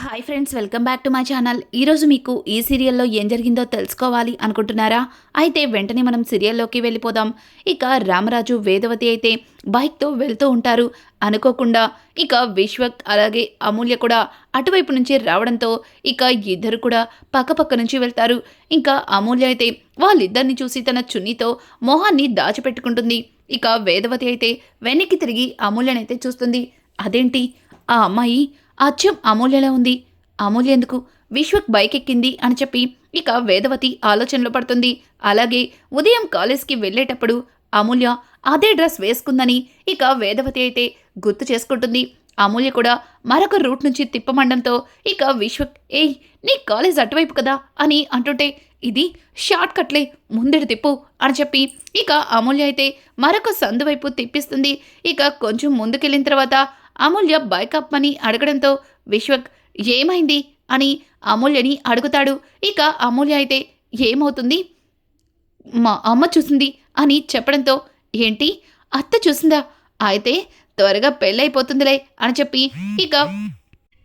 Hi friends welcome back to my channel ఈరోజు మీకు ఈ సీరియల్లో ఏం జరిగిందో తెలుసుకోవాలి అనుకుంటున్నారా? అయితే వెంటనే మనం సీరియల్లోకి వెళ్ళిపోదాం. ఇక రామరాజు వేదవతి అయితే బైక్తో వెళ్తూ ఉంటారు. అనుకోకుండా ఇక విశ్వక్ అలాగే అమూల్య కూడా అటువైపు నుంచి రావడంతో ఇక ఇద్దరు కూడా పక్కపక్క నుంచి వెళ్తారు. ఇంకా అమూల్య అయితే వాళ్ళిద్దరిని చూసి తన చున్నీతో మొహాన్ని దాచిపెట్టుకుంటుంది. ఇక వేదవతి అయితే వెనక్కి తిరిగి అమూల్యనైతే చూస్తుంది. అదేంటి? ఆ అమ్మాయి అచ్చం అమూల్యలా ఉంది. అమూల్య ఎందుకు? విశ్వక్ బైక్ ఎక్కింది అని చెప్పి ఇక వేదవతి ఆలోచనలో పడుతుంది. అలాగే ఉదయం కాలేజ్కి వెళ్ళేటప్పుడు అమూల్య అదే డ్రెస్ వేసుకుందని ఇక వేదవతి అయితే గుర్తు చేసుకుంటుంది. అమూల్య కూడా మరొక రూట్ నుంచి తిప్పమండంతో ఇక విశ్వక్ ఏయ్ నీ కాలేజ్ అటువైపు కదా అని అంటుంటే ఇది షార్ట్ కట్లే ముందడి తిప్పు అని చెప్పి ఇక అమూల్య అయితే మరొక సందు వైపు తిప్పిస్తుంది. ఇక కొంచెం ముందుకెళ్ళిన తర్వాత అమూల్య బైక్ అని అడగడంతో విశ్వక్ ఏమైంది? అని అమూల్యని అడుగుతాడు. ఇక అమూల్య అయితే ఏమవుతుంది? మా అమ్మ చూసింది అని చెప్పడంతో ఏంటి? అత్త చూసిందా? అయితే త్వరగా పెళ్ళైపోతుందిలే అని చెప్పి ఇక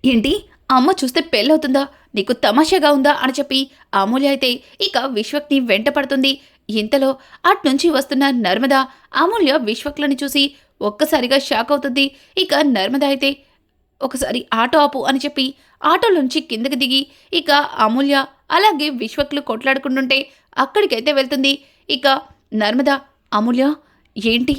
ఏంటి? అమ్మ చూస్తే పెళ్ళవుతుందా? నీకు తమాషాగా ఉందా? అని చెప్పి అమూల్య అయితే ఇక విశ్వక్ని వెంట పడుతుంది ఇంతలో అట్నుంచి వస్తున్న నర్మద అమూల్య విశ్వక్లని చూసి ఒక్కసారిగా షాక్ అవుతుంది. ఇక నర్మద అయితే ఒకసారి ఆటో ఆపు అని చెప్పి ఆటోలోంచి కిందకి దిగి ఇక అమూల్య అలాగే విశ్వక్లు కొట్లాడుకుంటుంటే అక్కడికైతే వెళ్తుంది. ఇక నర్మద అమూల్య ఏంటి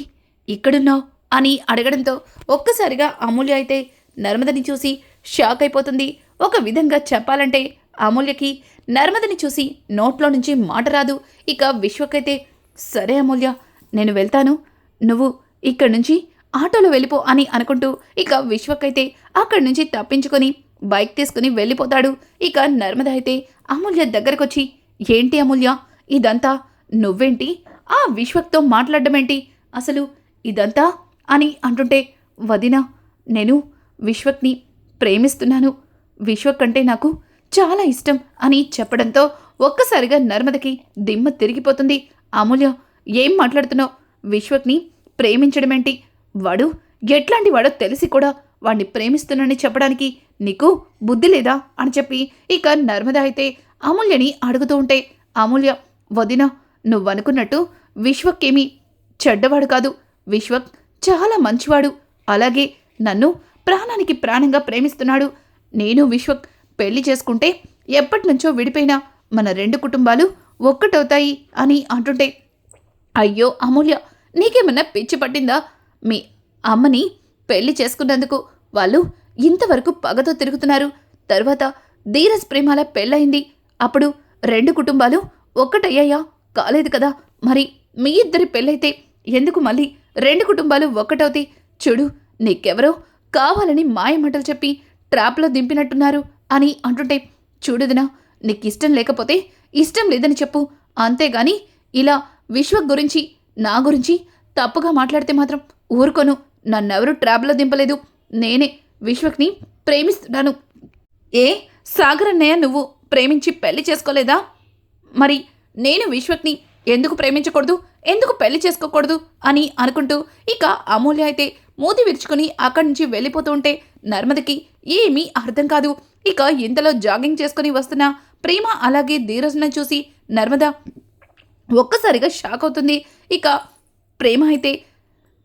ఇక్కడున్నావు? అని అడగడంతో ఒక్కసారిగా అమూల్య అయితే నర్మదని చూసి షాక్ అయిపోతుంది. ఒక విధంగా చెప్పాలంటే అమూల్యకి నర్మదని చూసి నోట్లో నుంచి మాట రాదు. ఇక విశ్వకైతే సరే అమూల్య నేను వెళ్తాను. నువ్వు ఇక్కడి నుంచి ఆటోలో వెళ్ళిపో అని అనుకుంటూ ఇక విశ్వకైతే అక్కడి నుంచి తప్పించుకొని బైక్ తీసుకుని వెళ్ళిపోతాడు. ఇక నర్మద అయితే అమూల్య దగ్గరకొచ్చి ఏంటి అమూల్య? ఇదంతా నువ్వేంటి? ఆ విశ్వక్తో మాట్లాడడమేంటి? అసలు ఇదంతా? అని అంటుంటే వదిన నేను విశ్వక్ని ప్రేమిస్తున్నాను. విశ్వక్ అంటే నాకు చాలా ఇష్టం అని చెప్పడంతో ఒక్కసారిగా నర్మదకి దిమ్మ తిరిగిపోతుంది. అమూల్య ఏం మాట్లాడుతున్నావు? విశ్వక్ని ప్రేమించడమేంటి? వాడు ఎట్లాంటి వాడో తెలిసి కూడా వాడిని ప్రేమిస్తున్నానని చెప్పడానికి నీకు బుద్ధి లేదా? అని చెప్పి ఇక నర్మద అయితే అమూల్యని అడుగుతూ ఉంటే అమూల్య వదిన నువ్వనుకున్నట్టు విశ్వక్కేమీ చెడ్డవాడు కాదు. విశ్వక్ చాలా మంచివాడు. అలాగే నన్ను ప్రాణానికి ప్రాణంగా ప్రేమిస్తున్నాడు. నేను విశ్వక్ పెళ్ళి చేసుకుంటే ఎప్పటి నుంచో విడిపోయినా మన రెండు కుటుంబాలు ఒక్కటవుతాయి అని అంటుంటే అయ్యో అమూల్య నీకేమన్నా పిచ్చి పట్టిందా? మీ అమ్మని పెళ్ళి చేసుకున్నందుకు వాళ్ళు ఇంతవరకు పగతో తిరుగుతున్నారు. తర్వాత ధీరజ్ ప్రేమాల పెళ్ళయింది. అప్పుడు రెండు కుటుంబాలు ఒక్కటయ్యాయా? కాలేదు కదా. మరి మీ ఇద్దరి పెళ్ళైతే ఎందుకు మళ్ళీ రెండు కుటుంబాలు ఒక్కటవుతాయి? చూడు నీకెవరో కావాలని మాయమాటలు చెప్పి ట్రాప్లో దింపినట్టున్నారు అని అంటుంటే చూడుదినా నీకు ఇష్టం లేకపోతే ఇష్టం లేదని చెప్పు. అంతేగాని ఇలా విశ్వ గురించి నా గురించి తప్పుగా మాట్లాడితే మాత్రం ఊరుకోను. నన్నెవరూ ట్రాప్లో దింపలేదు. నేనే విశ్వక్ని ప్రేమిస్తున్నాను. ఏ సాగర్ అన్నయ్య నువ్వు ప్రేమించి పెళ్ళి చేసుకోలేదా? మరి నేను విశ్వక్ని ఎందుకు ప్రేమించకూడదు? ఎందుకు పెళ్ళి చేసుకోకూడదు? అని అనుకుంటూ ఇక అమూల్య అయితే మూతి విరుచుకుని అక్కడి నుంచి వెళ్ళిపోతూ ఉంటే నర్మదకి ఏమీ అర్థం కాదు. ఇక ఇంతలో జాగింగ్ చేసుకుని వస్తున్న ప్రేమ అలాగే ధీరజ్ను చూసి నర్మద ఒక్కసారిగా షాక్ అవుతుంది. ఇక ప్రేమ అయితే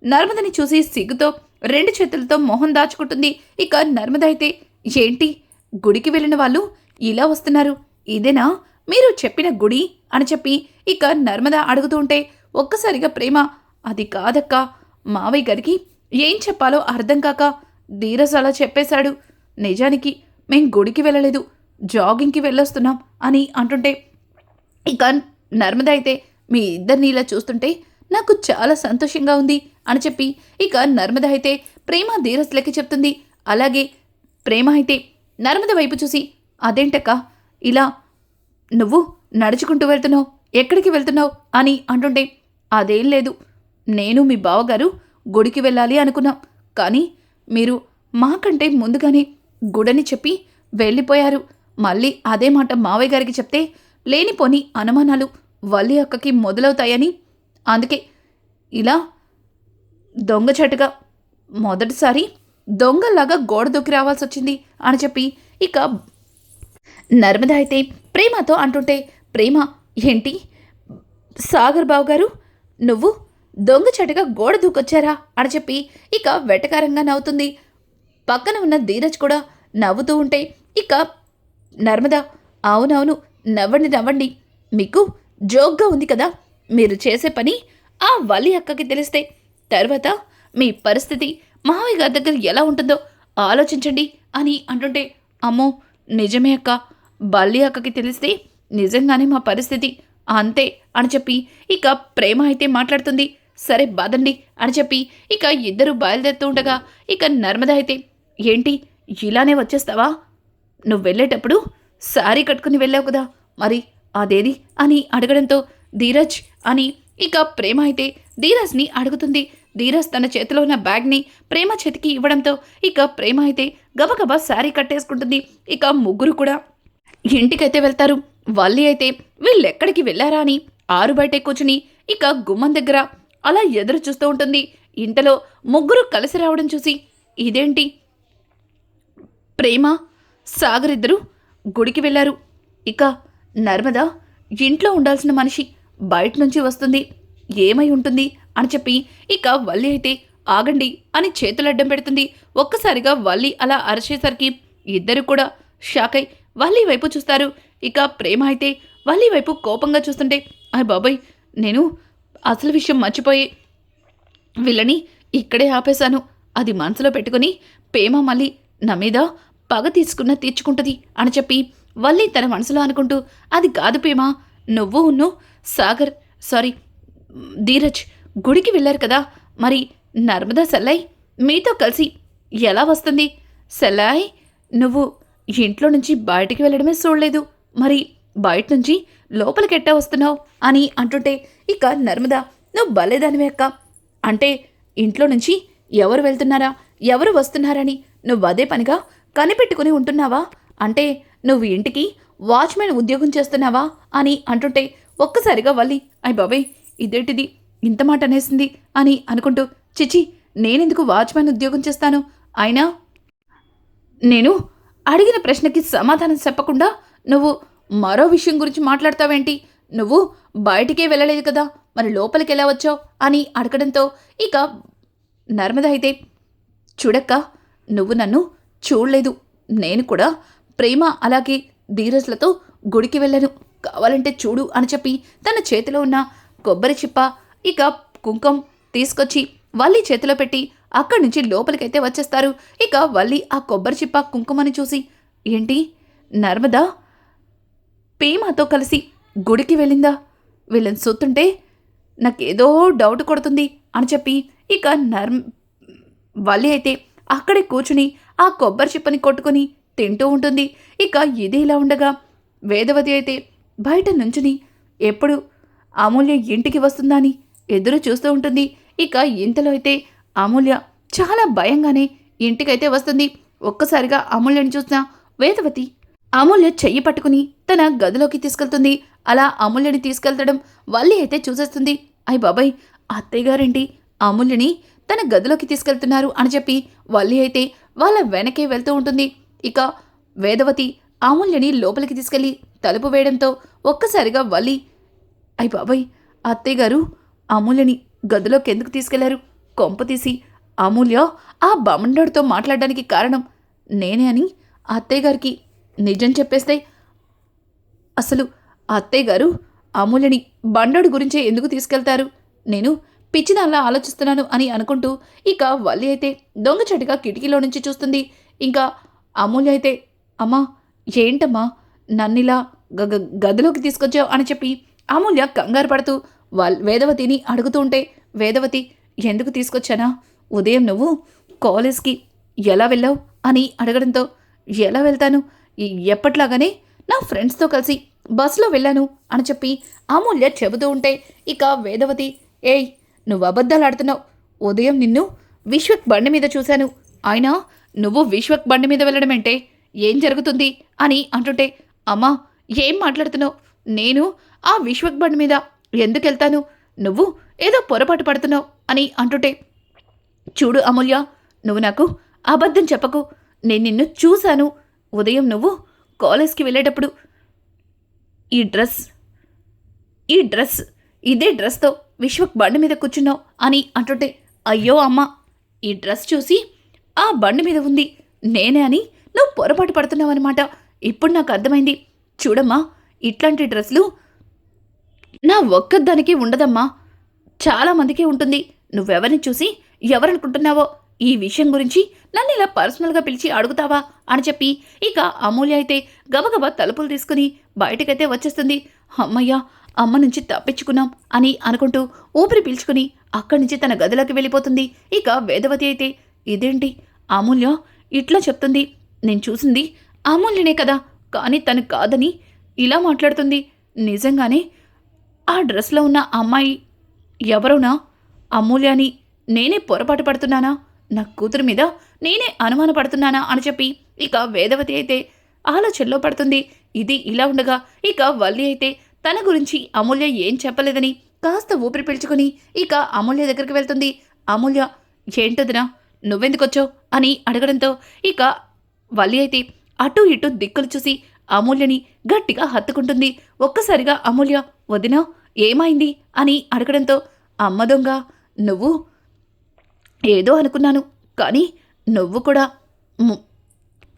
నర్మదని చూసి సిగ్గుతో రెండు చేతులతో మొహం దాచుకుంటుంది. ఇక నర్మద అయితే ఏంటి? గుడికి వెళ్ళిన వాళ్ళు ఇలా వస్తున్నారు. ఇదేనా? మీరు చెప్పిన గుడి? అని చెప్పి ఇక నర్మద అడుగుతూ ఉంటే ఒక్కసారిగా ప్రేమ అది కాదక్క. మావయ్య గారికి ఏం చెప్పాలో అర్థం కాక ధీరస్ అలా చెప్పేశాడు. నిజానికి మేం గుడికి వెళ్ళలేదు జాగింగ్కి వెళ్ళొస్తున్నాం అని అంటుంటే ఇక నర్మద అయితే మీ ఇద్దరిని ఇలా చూస్తుంటే నాకు చాలా సంతోషంగా ఉంది అని చెప్పి ఇక నర్మద అయితే ప్రేమ ధీరస్లకి చెప్తుంది. అలాగే ప్రేమ అయితే నర్మద వైపు చూసి అదేంటక్క? ఇలా నువ్వు నడుచుకుంటూ వెళ్తున్నావు? ఎక్కడికి వెళ్తున్నావు? అని అంటుంటే అదేం లేదు. నేను మీ బావగారు గుడికి వెళ్ళాలి అనుకున్నాం. కానీ మీరు మాకంటే ముందుగానే గుడని చెప్పి వెళ్ళిపోయారు. మళ్ళీ అదే మాట మావయ్య గారికి చెప్తే లేనిపోని అనుమానాలు వల్లి అక్కకి మొదలవుతాయని అందుకే ఇలా దొంగచాటుగా మొదటిసారి దొంగలాగా గోడ దూకి రావాల్సి వచ్చింది అని చెప్పి ఇక నర్మద అయితే ప్రేమతో అంటుంటే ప్రేమ ఏంటి? సాగర్ బావు గారు నువ్వు దొంగచాటుగా గోడ దూకొచ్చారా? అని చెప్పి ఇక వెటకారంగా నవ్వుతుంది. పక్కన ఉన్న ధీరజ్ కూడా నవ్వుతూ ఉంటే ఇక నర్మద అవునవును నవ్వండి నవ్వండి. మీకు జోక్గా ఉంది కదా మీరు చేసే పని ఆ వలి అక్కకి తెలిస్తే. తర్వాత మీ పరిస్థితి మావయ్య గారి దగ్గర ఎలా ఉంటుందో ఆలోచించండి అని అంటుంటే అమ్మో నిజమే అక్క. బల్లి అక్కకి తెలిస్తే నిజంగానే మా పరిస్థితి అంతే అని చెప్పి ఇక ప్రేమ అయితే మాట్లాడుతుంది. సరే బాదండి అని చెప్పి ఇక ఇద్దరు బయలుదేరుతూ ఉండగా ఇక నర్మద అయితే ఏంటి ఇలానే వచ్చేస్తావా? నువ్వు వెళ్ళేటప్పుడు శారీ కట్టుకుని వెళ్ళావు కదా మరి అదేది? అని అడగడంతో ధీరజ్ అని. ఇక ప్రేమ అయితే ధీరజ్ని అడుగుతుంది. ధీరజ్ తన చేతిలో ఉన్న బ్యాగ్ని ప్రేమ చేతికి ఇవ్వడంతో ఇక ప్రేమ అయితే గబగబా శారీ కట్టేసుకుంటుంది. ఇక ముగ్గురు కూడా ఇంటికైతే వెళ్తారు. వల్లి అయితే వీళ్ళెక్కడికి వెళ్ళారా అని ఆరు బయటే కూర్చుని ఇక గుమ్మం దగ్గర అలా ఎదురు చూస్తూ ఉంటుంది. ఇంతలో ముగ్గురు కలిసి రావడం చూసి ఇదేంటి? ప్రేమ సాగర్ ఇద్దరు గుడికి వెళ్ళారు. ఇక నర్మద ఇంట్లో ఉండాల్సిన మనిషి బయట నుంచి వస్తుంది. ఏమై ఉంటుంది? అని చెప్పి ఇక వల్లి అయితే ఆగండి అని చేతులు అడ్డం పెడుతుంది. ఒక్కసారిగా వల్లి అలా అరిచేసరికి ఇద్దరు కూడా షాక్ అయి వల్లి వైపు చూస్తారు. ఇక ప్రేమ అయితే వల్లి వైపు కోపంగా చూస్తుంటే అయ్య బాబాయ్ నేను అసలు విషయం మర్చిపోయి వీళ్ళని ఇక్కడే ఆపేశాను. అది మనసులో పెట్టుకుని ప్రేమ మళ్ళీ నా మీద పగ తీసుకున్న తీర్చుకుంటుంది అని చెప్పి వల్లి తన మనసులో అనుకుంటూ అది కాదు ప్రేమ నువ్వు ఉన్ను సాగర్ సారీ ధీరజ్ గుడికి వెళ్ళారు కదా. మరి నర్మదా సెల్లై మీతో కలిసి ఎలా వస్తుంది? సెల్లాయ్ నువ్వు ఇంట్లో నుంచి బయటికి వెళ్ళడమే చూడలేదు. మరి బయట నుంచి లోపలికి ఎట్టా వస్తున్నావు? అని అంటుంటే ఇక నర్మదా నువ్వు బలేదానివే అక్క. అంటే ఇంట్లో నుంచి ఎవరు వెళ్తున్నారా ఎవరు వస్తున్నారని నువ్వు అదే పనిగా కనిపెట్టుకుని ఉంటున్నావా? అంటే నువ్వు ఇంటికి వాచ్మెన్ ఉద్యోగం చేస్తున్నావా? అని అంటుంటే ఒక్కసారిగా వల్లి అయ్ బాబాయ్ ఇదేంటిది? ఇంత మాట అనేసింది అని అనుకుంటూ చిచి నేనెందుకు వాచ్మెన్ ఉద్యోగం చేస్తాను? అయినా నేను అడిగిన ప్రశ్నకి సమాధానం చెప్పకుండా నువ్వు మరో విషయం గురించి మాట్లాడతావేంటి? నువ్వు బయటికే వెళ్ళలేదు కదా మరి లోపలికి ఎలా వచ్చావు? అని అడగడంతో ఇక నర్మద అయితే చూడక్క నువ్వు నన్ను చూడలేదు. నేను కూడా ప్రేమ అలాగే ధీరజ్లతో గుడికి వెళ్ళను. కావాలంటే చూడు అని చెప్పి తన చేతిలో ఉన్న కొబ్బరి చిప్ప ఇక కుంకం తీసుకొచ్చి వల్లి చేతిలో పెట్టి అక్కడి నుంచి లోపలికైతే వచ్చేస్తారు. ఇక వల్లి ఆ కొబ్బరి చిప్ప కుంకుమని చూసి ఏంటి? నర్మదా? పీమాతో కలిసి గుడికి వెళ్ళిందా? వీళ్ళని సొత్తుంటే నాకేదో డౌట్ కొడుతుంది అని చెప్పి ఇక నర్మ్ వల్లి అయితే అక్కడే కూర్చుని ఆ కొబ్బరి చిప్పని కొట్టుకొని తింటూ ఉంటుంది. ఇక ఇది ఇలా ఉండగా వేదవతి అయితే బయట నుంచుని ఎప్పుడు అమూల్య ఇంటికి వస్తుందా అని ఎదురు చూస్తూ ఉంటుంది. ఇక ఇంతలో అయితే అమూల్య చాలా భయంగానే ఇంటికైతే వస్తుంది. ఒక్కసారిగా అమూల్యని చూసిన వేదవతి అమూల్య చెయ్యి పట్టుకుని తన గదిలోకి తీసుకెళ్తుంది. అలా అమూల్యని తీసుకెళ్తడం వల్లి అయితే చూసేస్తుంది. అయ్ బాబాయ్ అత్తయ్య గారేంటి? అమూల్యని తన గదిలోకి తీసుకెళ్తున్నారు అని చెప్పి వల్లి అయితే వాళ్ళ వెనకే వెళ్తూ ఉంటుంది. ఇక వేదవతి అమూల్యని లోపలికి తీసుకెళ్ళి తలుపు వేయడంతో ఒక్కసారిగా వలి అయ్య బాబాయ్ అత్తయ్య గారు అమూల్యని గదిలోకి ఎందుకు తీసుకెళ్ళారు? కొంప తీసి అమూల్య ఆ బమండోడితో మాట్లాడడానికి కారణం నేనే అని అత్తయ్య గారికి నిజం చెప్పేస్తే అసలు అత్తయ్య గారు అమూల్యని బండోడి గురించే ఎందుకు తీసుకెళ్తారు? నేను పిచ్చిదానిలా ఆలోచిస్తున్నాను అని అనుకుంటూ ఇక వల్లి అయితే దొంగచటిగా కిటికీలో నుంచి చూస్తుంది. ఇంకా అమూల్య అయితే అమ్మా ఏంటమ్మా? నన్నిలా గ గ- గదిలోకి తీసుకొచ్చావు అని చెప్పి అమూల్య కంగారు పడుతూ వాళ్ళ వేదవతిని అడుగుతూ ఉంటే వేదవతి ఎందుకు తీసుకొచ్చానా? ఉదయం నువ్వు కాలేజ్కి ఎలా వెళ్ళావు? అని అడగడంతో ఎలా వెళ్తాను? ఎప్పట్లాగానే నా ఫ్రెండ్స్తో కలిసి బస్సులో వెళ్ళాను అని చెప్పి అమూల్య చెబుతూ ఉంటే ఇక వేదవతి ఏయ్ నువ్వు అబద్ధాలు ఆడుతున్నావు. ఉదయం నిన్ను విశ్వక్ బండి మీద చూశాను. అయినా నువ్వు విశ్వక్ బండి మీద వెళ్ళడమేంటే ఏం జరుగుతుంది? అని అంటుంటే అమ్మా ఏం మాట్లాడుతున్నావు? నేను ఆ విశ్వక్ బండి మీద ఎందుకు వెళ్తాను? నువ్వు ఏదో పొరపాటు పడుతున్నావు అని అంటుంటే చూడు అమూల్య నువ్వు నాకు అబద్ధం చెప్పకు. నేను నిన్ను చూశాను. ఉదయం నువ్వు కాలేజ్కి వెళ్ళేటప్పుడు ఈ డ్రెస్ ఈ డ్రెస్ ఇదే డ్రెస్తో విశ్వక్ బండి మీద కూర్చున్నావు అని అంటుంటే అయ్యో అమ్మ ఈ డ్రెస్ చూసి ఆ బండి మీద ఉంది. నేనే అని నువ్వు పొరపాటు పడుతున్నావు అనమాట ఇప్పుడు నాకు అర్థమైంది. చూడమ్మా ఇట్లాంటి డ్రెస్లు నా ఒక్కదానికి ఉండదమ్మా. చాలా మందికి ఉంటుంది. నువ్వెవరిని చూసి ఎవరనుకుంటున్నావో? ఈ విషయం గురించి నన్ను ఇలా పర్సనల్గా పిలిచి అడుగుతావా? అని చెప్పి ఇక అమూల్య అయితే గబగబా తలుపులు తీసుకుని బయటకైతే వచ్చేస్తుంది. అమ్మయ్య అమ్మ నుంచి తప్పించుకున్నాం అని అనుకుంటూ ఊపిరి పీల్చుకుని అక్కడి నుంచి తన గదిలోకి వెళ్ళిపోతుంది. ఇక వేదవతి అయితే ఇదేంటి? అమూల్య ఇట్లా చెప్తుంది. నేను చూసింది అమూల్యనే కదా. కానీ తను కాదని ఇలా మాట్లాడుతుంది. నిజంగానే ఆ డ్రెస్లో ఉన్న అమ్మాయి ఎవరునా? అమూల్య అని నేనే పొరపాటు పడుతున్నానా? నా కూతురు మీద నేనే అనుమాన పడుతున్నానా? అని చెప్పి ఇక వేదవతి అయితే ఆలోచనలో పడుతుంది. ఇది ఇలా ఉండగా ఇక వల్లి అయితే తన గురించి అమూల్య ఏం చెప్పలేదని కాస్త ఊపిరి పీల్చుకుని ఇక అమూల్య దగ్గరికి వెళ్తుంది. అమూల్య ఏంటదినా నువ్వెందుకొచ్చావు? అని అడగడంతో ఇక వల్లి అయితే అటు ఇటు దిక్కులు చూసి అమూల్యని గట్టిగా హత్తుకుంటుంది. ఒక్కసారిగా అమూల్య వదినా ఏమైంది? అని అడగడంతో అమ్మ దొంగ నువ్వు ఏదో అనుకున్నాను కానీ నువ్వు కూడా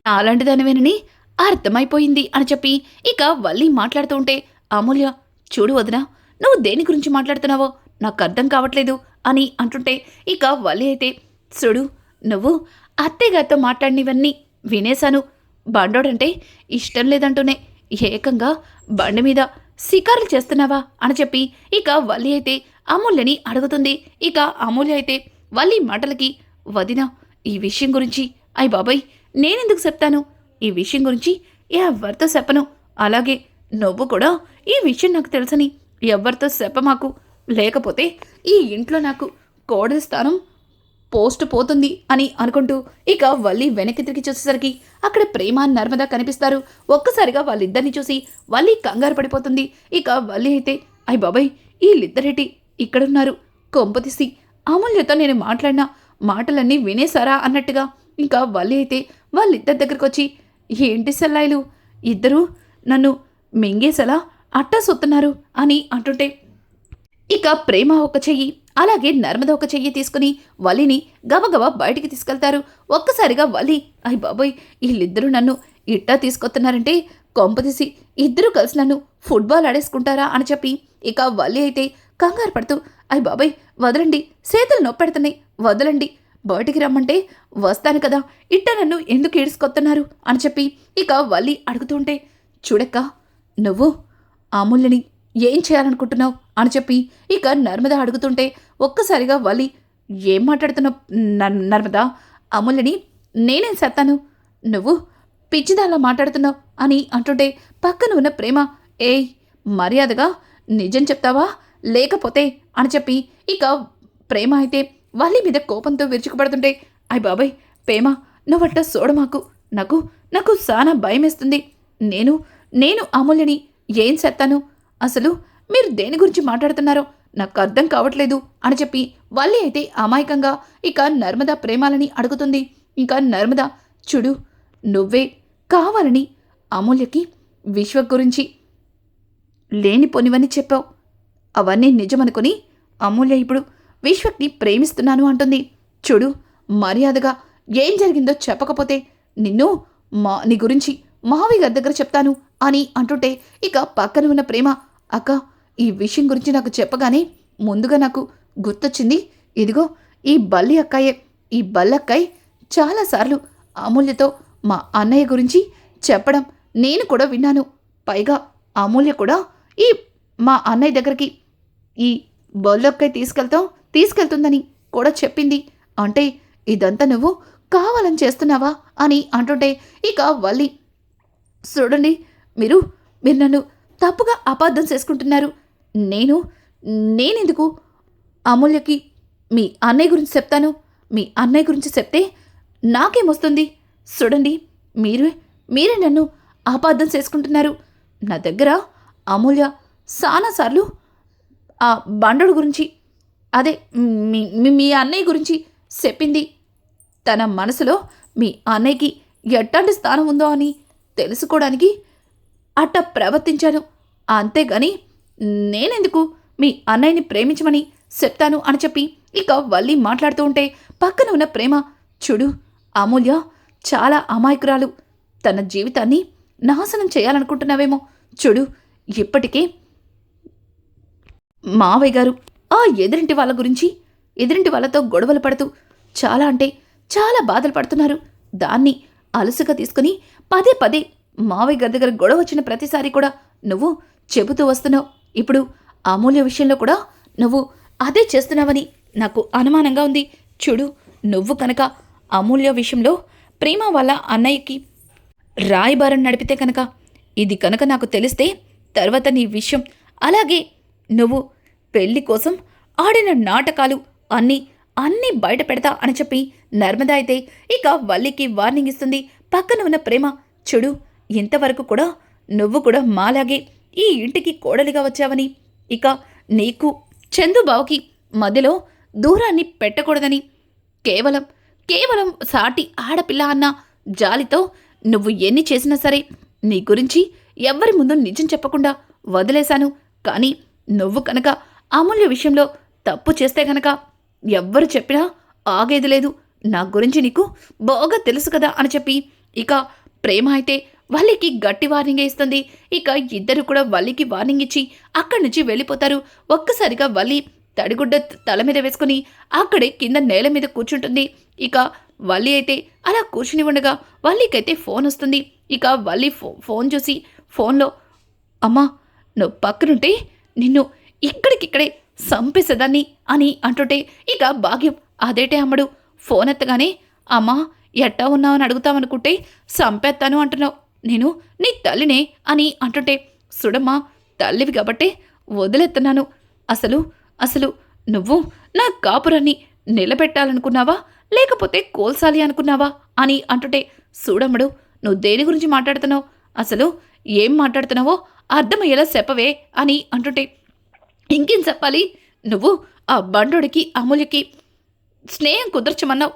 నాలాంటి దానివేనని అర్థమైపోయింది అని చెప్పి ఇక వల్లి మాట్లాడుతూ ఉంటే అమూల్య చూడు వదినా నువ్వు దేని గురించి మాట్లాడుతున్నావో నాకు అర్థం కావట్లేదు అని అంటుంటే ఇక వల్లి అయితే చూడు నువ్వు అత్తయ్యగారితో మాట్లాడినవన్నీ వినేశాను. బండోడంటే ఇష్టం లేదంటూనే ఏకంగా బండి మీద షికారులు చేస్తున్నావా అని చెప్పి ఇక వల్లి అయితే అమూల్యని అడుగుతుంది. ఇక అమూల్య అయితే వల్లి మాటలకి వదిన ఈ విషయం గురించి అయ్ బాబాయ్ నేనెందుకు చెప్తాను? ఈ విషయం గురించి ఎవరితో చెప్పను? అలాగే నువ్వు కూడా ఈ విషయం నాకు తెలుసని ఎవరితో చెప్ప మాకు లేకపోతే ఈ ఇంట్లో నాకు కోడలి స్థానం పోస్ట్ పోతుంది అని అనుకుంటూ ఇక వల్లి వెనక్కి తిరిగి చూసేసరికి అక్కడ ప్రేమ నర్మద కనిపిస్తారు. ఒక్కసారిగా వాళ్ళిద్దరిని చూసి వల్లి కంగారు పడిపోతుంది. ఇక వల్లి అయితే అయ్ బాబాయ్ వీళ్ళిద్దరేటి ఇక్కడున్నారు? కొంపతీసి అమూల్యతో నేను మాట్లాడిన మాటలన్నీ వినేశారా? అన్నట్టుగా ఇంకా వల్లి అయితే వాళ్ళిద్దరి దగ్గరికి వచ్చి ఏంటి సెల్లాయిలు? ఇద్దరూ నన్ను మింగేసలా అట్టా సొత్తున్నారు? అని అంటుంటే ఇక ప్రేమ ఒక చెయ్యి అలాగే నర్మద ఒక చెయ్యి తీసుకుని వలిని గబగబా బయటికి తీసుకెళ్తారు. ఒక్కసారిగా వలి అయ్ బాబోయ్ వీళ్ళిద్దరూ నన్ను ఇట్టా తీసుకొస్తున్నారంటే కొంపదీసి ఇద్దరూ కలిసి నన్ను ఫుట్బాల్ ఆడేసుకుంటారా? అని చెప్పి ఇక వల్లి అయితే కంగారు పడుతూ అయ్ బాబాయ్ వదలండి చేతులు నొప్పెడుతున్నాయి వదలండి బయటికి రమ్మంటే వస్తాను కదా ఇట్ట నన్ను ఎందుకు ఏడుసుకొస్తున్నారు? అని చెప్పి ఇక వల్లి అడుగుతుంటే చూడక్క నువ్వు అమూల్యని ఏం చేయాలనుకుంటున్నావు అని చెప్పి ఇక నర్మద అడుగుతుంటే ఒక్కసారిగా వలి ఏం మాట్లాడుతున్నావు నర్- నర్మద? అమూల్యని నేనేం సత్తాను నువ్వు పిచ్చిదాలా మాట్లాడుతున్నావు? అని అంటుంటే పక్కన ఉన్న ప్రేమ ఏయ్ మర్యాదగా నిజం చెప్తావా? లేకపోతే? అని చెప్పి ఇక ప్రేమ అయితే వల్లి మీద కోపంతో విరుచుకుపడుతుంటే అయ్ బాబాయ్ ప్రేమ నువ్వట్ట చూడమాకు నాకు నాకు చాలా భయమేస్తుంది. నేను నేను అమూల్యని ఏం చేస్తాను? అసలు మీరు దేని గురించి మాట్లాడుతున్నారో నాకు అర్థం కావట్లేదు అని చెప్పి వల్లి అయితే అమాయకంగా ఇక నర్మద ప్రేమాలని అడుగుతుంది. ఇంకా నర్మద చూడు నువ్వే కావాలని అమూల్యకి విశ్వ గురించి లేనిపోనివని చెప్పావు. అవన్నీ నిజమనుకుని అమూల్య ఇప్పుడు విశ్వక్ని ప్రేమిస్తున్నాను అంటుంది. చూడు మర్యాదగా ఏం జరిగిందో చెప్పకపోతే నిన్ను మా నీ గురించి మావి గారి దగ్గర చెప్తాను అని అంటుంటే ఇక పక్కన ఉన్న ప్రేమ అక్క ఈ విషయం గురించి నాకు చెప్పగానే ముందుగా నాకు గుర్తొచ్చింది. ఇదిగో ఈ బల్లి అక్కాయే ఈ బల్లక్కాయ్ చాలాసార్లు అమూల్యతో మా అన్నయ్య గురించి చెప్పడం నేను కూడా విన్నాను. పైగా అమూల్య కూడా ఈ మా అన్నయ్య దగ్గరికి ఈ బొల్లొక్కై తీసుకెళ్తాం తీసుకెళ్తుందని కూడా చెప్పింది. అంటే ఇదంతా నువ్వు కావాలని చేస్తున్నావా అని అంటుంటే ఇక వల్లి చూడండి మీరు మీరు నన్ను తప్పుగా అపార్థం చేసుకుంటున్నారు. నేను నేనెందుకు? అమూల్యకి మీ అన్నయ్య గురించి చెప్తాను. మీ అన్నయ్య గురించి చెప్తే నాకేమొస్తుంది? చూడండి మీరు మీరే నన్ను అపార్థం చేసుకుంటున్నారు. నా దగ్గర అమూల్య చాలాసార్లు ఆ బండడు గురించి అదే మీ- మీ అన్నయ్య గురించి చెప్పింది. తన మనసులో మీ అన్నయ్యకి ఎట్లాంటి స్థానం ఉందో అని తెలుసుకోవడానికి అట్ట ప్రవర్తించాను. అంతేగాని నేనెందుకు? మీ అన్నయ్యని ప్రేమించమని చెప్తాను అని చెప్పి ఇక వల్లి మాట్లాడుతూ ఉంటే పక్కన ఉన్న ప్రేమ చూడు అమూల్య చాలా అమాయకురాలు. తన జీవితాన్ని నాశనం చేయాలనుకుంటున్నావేమో చూడు. ఇప్పటికే మావయ్య గారు ఆ ఎదురింటి వాళ్ళ గురించి ఎదురింటి వాళ్ళతో గొడవలు పడుతూ చాలా అంటే చాలా బాధలు పడుతున్నారు. దాన్ని అలసుగా తీసుకుని పదే పదే మావయ్య గారి దగ్గర గొడవ వచ్చిన ప్రతిసారి కూడా నువ్వు చెబుతూ వస్తున్నావు. ఇప్పుడు అమూల్య విషయంలో కూడా నువ్వు అదే చేస్తున్నావని నాకు అనుమానంగా ఉంది. చూడు నువ్వు కనుక అమూల్య విషయంలో ప్రేమ వాళ్ళ అన్నయ్యకి రాయబారం నడిపితే కనుక ఇది కనుక నాకు తెలిస్తే తర్వాత నీ విషయం అలాగే నువ్వు పెళ్ళి కోసం ఆడిన నాటకాలు అన్నీ అన్నీ బయట పెడతా అని చెప్పి నర్మదా అయితే ఇక వల్లికి వార్నింగ్ ఇస్తుంది. పక్కన ఉన్న ప్రేమ చూడు ఇంతవరకు కూడా నువ్వు కూడా మాలాగే ఈ ఇంటికి కోడలిగా వచ్చావని. ఇక నీకు చందుబావుకి మధ్యలో దూరాన్ని పెట్టకూడదని. కేవలం కేవలం సాటి ఆడపిల్ల అన్న జాలితో నువ్వు ఎన్ని చేసినా సరే నీ గురించి ఎవ్వరి ముందు నిజం చెప్పకుండా వదిలేశాను. కానీ నువ్వు కనుక అమూల్య విషయంలో తప్పు చేస్తే కనుక ఎవ్వరు చెప్పినా ఆగేది లేదు. నా గురించి నీకు బాగా తెలుసు కదా అని చెప్పి ఇక ప్రేమ అయితే వల్లికి గట్టి వార్నింగ్ ఇస్తుంది. ఇక ఇద్దరు కూడా వల్లికి వార్నింగ్ ఇచ్చి అక్కడి నుంచి వెళ్ళిపోతారు. ఒక్కసారిగా వల్లి తడిగుడ్డ తల మీద వేసుకుని అక్కడే కింద నేల మీద కూర్చుంటుంది. ఇక వల్లి అయితే అలా కూర్చుని ఉండగా వల్లికైతే ఫోన్ వస్తుంది. ఇక వల్లి ఫో ఫోన్ చూసి ఫోన్లో అమ్మా నువ్వు పక్కనుంటే నిన్ను ఇక్కడికిక్కడే సంపేసేదాన్ని అని అంటుంటే ఇక భాగ్యం అదేటే అమ్మడు. ఫోన్ ఎత్తగానే అమ్మా ఎట్టా ఉన్నావు అని అడుగుతామనుకుంటే సంపేస్తాను అంటున్నావు. నేను నీ తల్లినే అని అంటుంటే సుడమ్మా తల్లివి కాబట్టే వదిలేస్తున్నాను అసలు అసలు నువ్వు నా కాపురాన్ని నిలబెట్టాలనుకున్నావా? లేకపోతే కోల్సాలి అనుకున్నావా? అని అంటుంటే సూడమ్ముడు నువ్వు దేని గురించి మాట్లాడుతున్నావు? అసలు ఏం మాట్లాడుతున్నావో అర్థమయ్యేలా చెప్పవే అని అంటుంటే ఇంకేం చెప్పాలి? నువ్వు ఆ బండోడికి అమూల్యకి స్నేహం కుదర్చమన్నావు.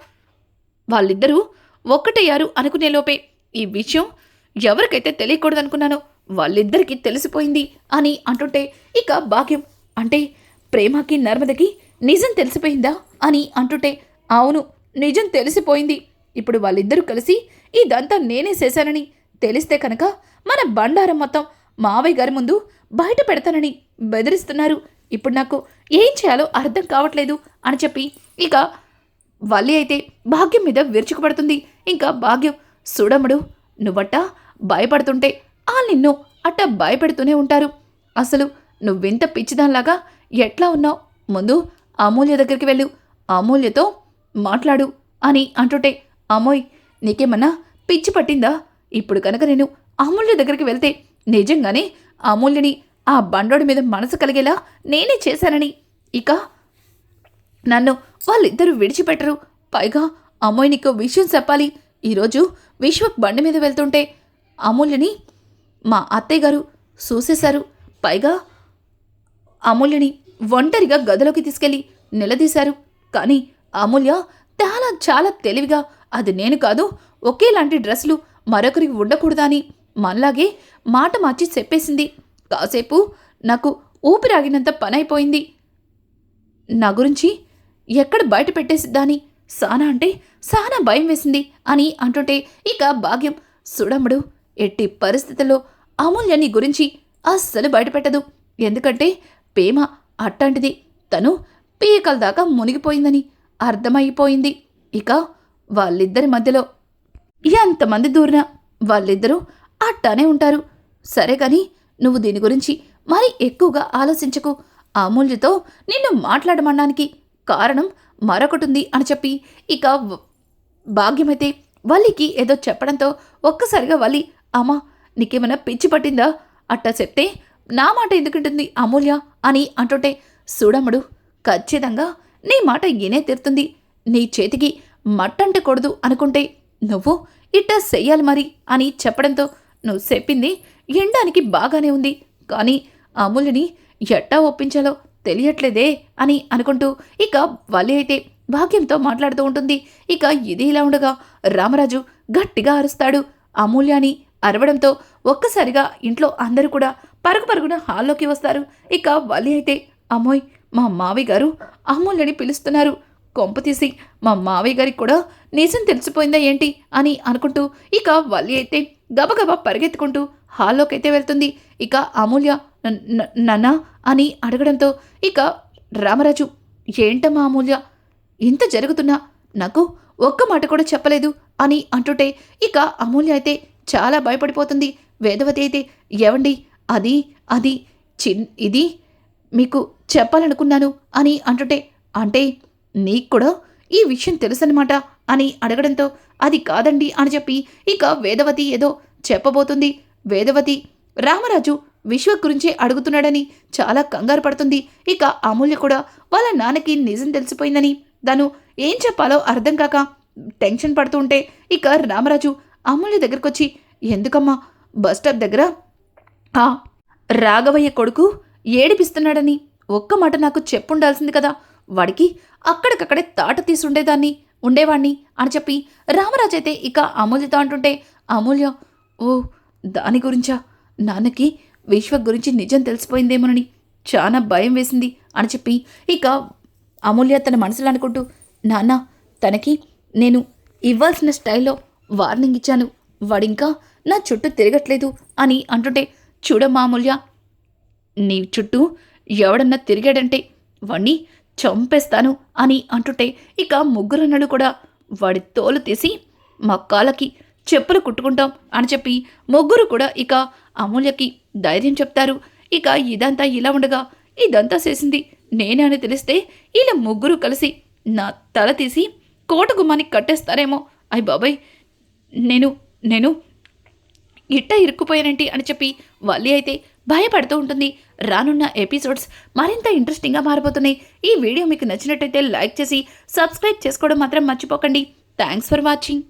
వాళ్ళిద్దరూ ఒక్కటయ్యారు అనుకునే లోపే ఈ విషయం ఎవరికైతే తెలియకూడదనుకున్నానో వాళ్ళిద్దరికీ తెలిసిపోయింది అని అంటుంటే ఇక భాగ్యం. అంటే ప్రేమకి నర్మదకి నిజం తెలిసిపోయిందా అని అంటుంటే అవును నిజం తెలిసిపోయింది. ఇప్పుడు వాళ్ళిద్దరూ కలిసి ఇదంతా నేనే చేశానని తెలిస్తే కనుక మన బండారం మొత్తం మావయ్య గారి ముందు బయట పెడతానని బెదిరిస్తున్నారు. ఇప్పుడు నాకు ఏం చేయాలో అర్థం కావట్లేదు అని చెప్పి ఇక వల్లి అయితే భాగ్యం మీద విరుచుకుపడుతుంది. ఇంకా భాగ్యం సుడముడు నువ్వట్ట భయపడుతుంటే ఆ నిన్ను అట్ట భయపెడుతూనే ఉంటారు. అసలు నువ్వెంత పిచ్చిదానిలాగా ఎట్లా ఉన్నావు? ముందు అమూల్య దగ్గరికి వెళ్ళు. అమూల్యతో మాట్లాడు అని అంటుంటే అమ్మోయ్ నీకేమన్నా పిచ్చి పట్టిందా? ఇప్పుడు కనుక నేను అమూల్య దగ్గరికి వెళ్తే నిజంగానే అమూల్యని ఆ బండోడి మీద మనసు కలిగేలా నేనే చేశానని. ఇక నన్ను వాళ్ళిద్దరూ విడిచిపెట్టరు. పైగా అమ్మాయి నీకు విషయం చెప్పాలి. ఈరోజు విశ్వక్ బండి మీద వెళ్తుంటే అమూల్యని మా అత్తయ్య గారు చూసేశారు. పైగా అమూల్యని ఒంటరిగా గదిలోకి తీసుకెళ్ళి నిలదీశారు. కానీ అమూల్య చాలా చాలా తెలివిగా అది నేను కాదు ఒకేలాంటి డ్రెస్సులు మరొకరికి ఉండకూడదని మనలాగే మాట మార్చి చెప్పేసింది. కాసేపు నాకు ఊపిరాగినంత పనైపోయింది. నా గురించి ఎక్కడ బయట పెట్టేసిద్దాని? సానా అంటే సానా భయం వేసింది అని అంటుంటే ఇక భాగ్యం సుడముడు ఎట్టి పరిస్థితుల్లో అమూల్యని గురించి అస్సలు బయటపెట్టదు. ఎందుకంటే ప్రేమ అట్టాంటిది తను పీకల దాకా మునిగిపోయిందని అర్థమైపోయింది. ఇక వాళ్ళిద్దరి మధ్యలో ఎంతమంది దూరిన వాళ్ళిద్దరూ అట్టానే ఉంటారు. సరే కానీ నువ్వు దీని గురించి మరి ఎక్కువగా ఆలోచించకు. అమూల్యతో నిన్ను మాట్లాడమనడానికి కారణం మరొకటి ఉంది అని చెప్పి ఇక భాగ్యమైతే వల్లికి ఏదో చెప్పడంతో ఒక్కసారిగా వల్లి అమ్మా నీకేమైనా పిచ్చి పట్టిందా? అట్టా చెప్తే నా మాట ఎందుకుంటుంది అమూల్య అని అంటుంటే చూడమ్ముడు ఖచ్చితంగా నీ మాట ఈనే తీరుతుంది. నీ చేతికి మట్టంటకూడదు అనుకుంటే నువ్వు ఇట్టా చెయ్యాలి మరి అని చెప్పడంతో నువ్వు చెప్పింది ఎండానికి బాగానే ఉంది. కానీ అమూల్యని ఎట్టా ఒప్పించాలో తెలియట్లేదే అని అనుకుంటూ ఇక వల్లి అయితే భాగ్యంతో మాట్లాడుతూ ఉంటుంది. ఇక ఇది ఇలా ఉండగా రామరాజు గట్టిగా అరుస్తాడు అమూల్యాని అరవడంతో ఒక్కసారిగా ఇంట్లో అందరూ కూడా పరుగు పరుగున హాల్లోకి వస్తారు. ఇక వల్లి అయితే అమ్మోయ్ మా మావి గారు అమూల్యని పిలుస్తున్నారు. కొంప తీసి మా మావయ్య గారికి కూడా నిజం తెలిసిపోయిందా ఏంటి అని అనుకుంటూ ఇక వల్లి అయితే గబగబా పరిగెత్తుకుంటూ హాల్లోకైతే వెళ్తుంది. ఇక అమూల్య "న- అని అడగడంతో ఇక రామరాజు ఏంటమ్మా అమూల్య ఇంత జరుగుతున్నా? నాకు ఒక్క మాట కూడా చెప్పలేదు అని అంటుంటే ఇక అమూల్య అయితే చాలా భయపడిపోతుంది. వేదవతి అయితే ఏవండి? అది? అది? చిన్ ఇది? మీకు చెప్పాలనుకున్నాను అని అంటుంటే అంటే నీకు కూడా ఈ విషయం తెలుసనమాట అని అడగడంతో అది కాదండి అని చెప్పి ఇక వేదవతి ఏదో చెప్పబోతుంది. వేదవతి రామరాజు విశ్వ గురించే అడుగుతున్నాడని చాలా కంగారు పడుతుంది. ఇక అమూల్య కూడా వాళ్ళ నాన్నకి నిజం తెలిసిపోయిందని తను ఏం చెప్పాలో అర్థం కాక టెన్షన్ పడుతూ ఉంటే ఇక రామరాజు అమూల్య దగ్గరకు వచ్చి ఎందుకమ్మా బస్ స్టాప్ దగ్గర? ఆ రాఘవయ్య కొడుకు ఏడిపిస్తున్నాడని ఒక్క మాట నాకు చెప్పుండాల్సింది కదా. వాడికి అక్కడికక్కడే తాట తీసి ఉండేదాన్ని ఉండేవాణ్ణి అని చెప్పి రామరాజు అయితే ఇక అమూల్యతో అంటుంటే అమూల్య ఓ దాని గురించా? నాన్నకి విశ్వ గురించి నిజం తెలిసిపోయిందేమోనని చాలా భయం వేసింది అని చెప్పి ఇక అమూల్య తన మనసులో అనుకుంటూ నాన్న తనకి నేను ఇవ్వాల్సిన స్టైల్లో వార్నింగ్ ఇచ్చాను. వాడింకా నా చుట్టూ తిరగట్లేదు అని అంటుంటే చూడమామూల్య నీ చుట్టూ ఎవడన్నా తిరిగాడంటే వాణ్ణి చంపేస్తాను అని అంటుంటే ఇక ముగ్గురన్నలు కూడా వాడి తోలు తీసి మా కాళ్ళకి చెప్పులు కుట్టుకుంటాం అని చెప్పి ముగ్గురు కూడా ఇక అమూల్యకి ధైర్యం చెప్తారు. ఇక ఇదంతా ఇలా ఉండగా ఇదంతా చేసింది నేనే అని తెలిస్తే ఇలా ముగ్గురు కలిసి నా తల తీసి కోట గుమ్మానికి కట్టేస్తారేమో. అయ్ బాబాయ్ నేను ఇట్ట ఇరుక్కుపోయానంటి అని చెప్పి వల్లి అయితే భయపడుతూ ఉంటుంది. రానున్న ఎపిసోడ్స్ మరింత ఇంట్రెస్టింగ్గా మారిపోతున్నాయి ఈ వీడియో మీకు నచ్చినట్టయితే లైక్ చేసి సబ్స్క్రైబ్ చేసుకోవడం మాత్రం మర్చిపోకండి. Thanks for watching.